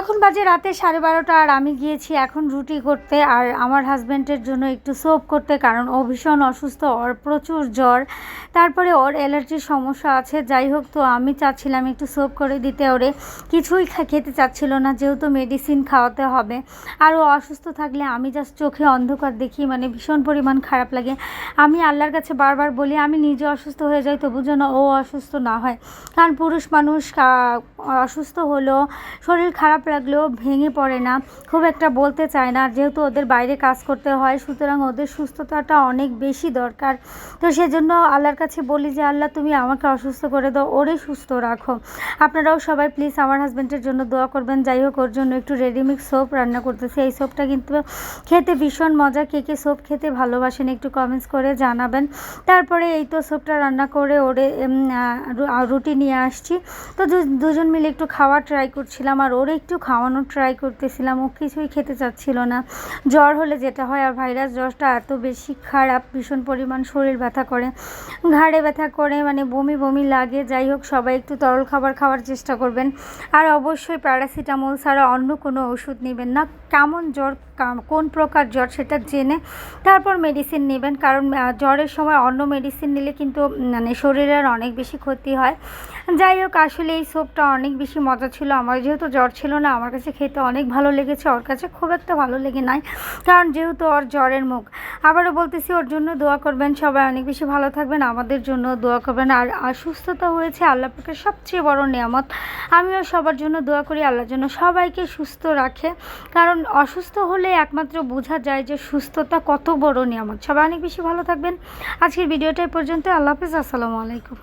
এখন বাজে রাতে সাড়ে বারোটা আর আমি গিয়েছি এখন রুটি করতে আর আমার হাজব্যান্ডের জন্য একটু সোপ করতে কারণ ও ভীষণ অসুস্থ, ওর প্রচুর জ্বর। তারপরে ওর অ্যালার্জির সমস্যা আছে, যাই হোক তো আমি চাচ্ছিলাম একটু সোপ করে দিতে, ওরে কিছুই খেতে চাচ্ছিল না যেহেতু মেডিসিন খাওয়াতে হবে। আর ও অসুস্থ থাকলে আমি জাস্ট চোখে অন্ধকার দেখি মানে ভীষণ পরিমাণ খারাপ লাগে। আমি আল্লাহর কাছে বারবার বলি, আমি নিজে অসুস্থ হয়ে যাই তবু যেন ও অসুস্থ না হয়। কারণ পুরুষ মানুষ অসুস্থ হলো, শরীর খারাপ লাগলেও ভেঙে পড়ে না, খুব একটা বলতে চায় না, যেহেতু ওদের বাইরে কাজ করতে হয়, সুতরাং ওদের সুস্থতাটা অনেক বেশি দরকার। তো সেজন্য আল্লাহর কাছে বলি যে, আল্লাহ তুমি আমাকে অসুস্থ করে দাও, ওরে সুস্থ রাখো। আপনারাও সবাই প্লিজ আমার হাজব্যান্ডের জন্য দোয়া করবেন, যাই হোক ওর জন্য একটু রেডিমিক্স সোপ রান্না করতেছি। এই সোপটা কিন্তু খেতে ভীষণ মজা, কে কে সোপ খেতে ভালোবাসেন একটু কমেন্টস করে জানাবেন। তারপরে এই তো সোপটা রান্না করে ওরে রুটি নিয়ে আসছি। তো দুজন মিলে একটু খাওয়া ট্রাই করছিলাম আর ওর একটু খাওয়ানোর ট্রাই করতেছিলাম। ও কিছুই খেতে চাচ্ছিল না। জ্বর হলে যেটা হয়, আর ভাইরাস জ্বরটা এত বেশি খারাপ, ভীষণ পরিমাণ শরীর ব্যথা করে। ঘাড়ে ব্যথা করে মানে বমি বমি লাগে। যাই হোক, সবাই একটু তরল খাবার খাওয়ার চেষ্টা করবেন। আর অবশ্যই প্যারাসিটামল ছাড়া অন্য কোনো ওষুধ নেবেন না। কেমন জ্বর কোন প্রকার জ্বর সেটা জেনে তারপর মেডিসিন নেবেন। কারণ জ্বরের সময় অন্য মেডিসিন নিলে কিন্তু মানে শরীরের অনেক বেশি ক্ষতি হয়। যাই হোক, আসলে এই সোপটা অনেক বেশি মজা ছিল। আমার যেহেতু জ্বর ছিল না, আমার কাছে খেতে অনেক ভালো লেগেছে। ওর কাছে খুব একটা ভালো লেগে নাই, কারণ যেহেতু ওর জ্বরের মুখ। আবারও বলতেছি, ওর জন্য দোয়া করবেন সবাই, অনেক বেশি ভালো থাকবেন, আমাদের জন্য দোয়া করবেন। আর অসুস্থতা হয়েছে আল্লাহ সবচেয়ে বড় নিয়ামত। আমিও সবার জন্য দোয়া করি, আল্লাহর জন্য সবাইকে সুস্থ রাখে। কারণ অসুস্থ হলে একমাত্র বোঝা যায় যে সুস্থতা কত বড় নিয়ামত। সবাই অনেক বেশি ভালো থাকবেন। আজকের ভিডিওটা পর্যন্ত আল্লাহ হাফিজ, আসসালামু আলাইকুম।